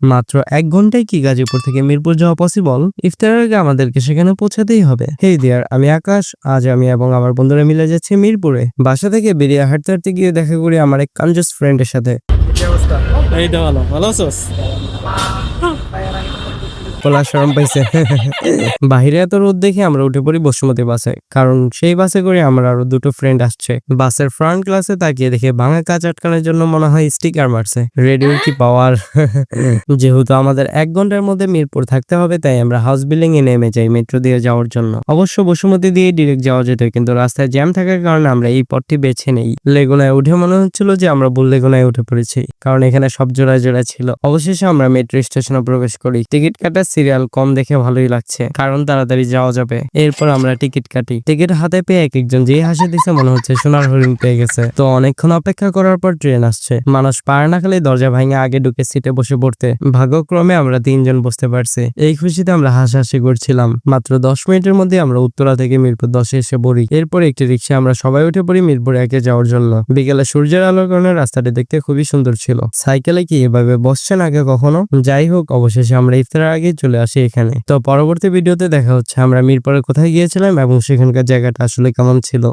মাত্র এক ঘন্টায় কি গাজীপুর থেকে মিরপুর যাওয়া পসিবল ইফতারের আগে আমাদেরকে সেখানে পৌঁছাতেই হবে। হেই দিয়ার আমি আকাশ, আজ আমি এবং আমার বন্ধুরা মিলে যাচ্ছি মিরপুরে। বাসা থেকে বেরিয়ে হাঁটতে হাঁটতে গিয়ে দেখা করি আমার এক কানজাস ফ্রেন্ডের সাথে। এইটা ভালো শরম পাইছে। বাহিরে এত রোদ দেখে আমরা উঠে পড়ি বসুমতী বাসে, কারণ সেই বাসে করে আমার আরও দুটো ফ্রেন্ড আসছে। বাসের ফ্রন্ট ক্লাসে তাকিয়ে দেখে ভাঙা কাজ আটকানোর জন্য মনে হয় স্টিকার মারছে। কি পাওয়ার যেহেতু আমাদের এক ঘণ্টার মধ্যে মিরপুর থাকতে হবে, তাই আমরা হাউস বিল্ডিং এ নেমে যাই মেট্রো দিয়ে যাওয়ার জন্য। অবশ্য বসুমতী দিয়ে ডিরেক্ট যাওয়া যেত, কিন্তু রাস্তায় জ্যাম থাকার কারণে আমরা এই পথটি বেছে নেই। লেগুনায় উঠে মনে হচ্ছিল যে আমরা ভুল লেগুনায় উঠে পড়েছি, কারণ এখানে সব জোড়া জোড়া ছিল। অবশেষে আমরা মেট্রো স্টেশনে প্রবেশ করি। টিকিট কাটার সিরিয়াল কম দেখে ভালোই লাগছে, কারণ তাড়াতাড়ি যাওয়া যাবে। এরপর আমরা টিকিট কাটি। টিকিট হাতে পেয়ে এক একজন যে হাসি দিছে, মনে হচ্ছে সোনার হরিণ পেয়ে গেছে। তো অনেকক্ষণ অপেক্ষা করার পর ট্রেন আসছে। মানুষ পার না খালি দরজা ভাঙে আগে ঢুকে সিটে বসে পড়তে। ভাগ্যক্রমে আমরা তিনজন বসতে পারছি। এই খুশিতে আমরা হাসাহাসি করছিলাম। মাত্র দশ মিনিটের মধ্যে আমরা উত্তরা থেকে মিরপুর দশে এসে পড়ি। এরপর একটি রিক্সা আমরা সবাই উঠে পড়ি মিরপুর একে যাওয়ার জন্য। বিকেলে সূর্যের আলোর কারণে রাস্তাটি দেখতে খুবই সুন্দর ছিল। সাইকেলে কি এভাবে বসছেন আগে কখনো? যাই হোক, অবশেষে আমরা ইফতারের আগে চলে আসি এখানে। তো পরবর্তী ভিডিওতে দেখা হচ্ছে আমরা মিরপুরে কোথায় গিয়েছিলাম এবং সেখানকার জায়গাটা আসলে কেমন ছিল।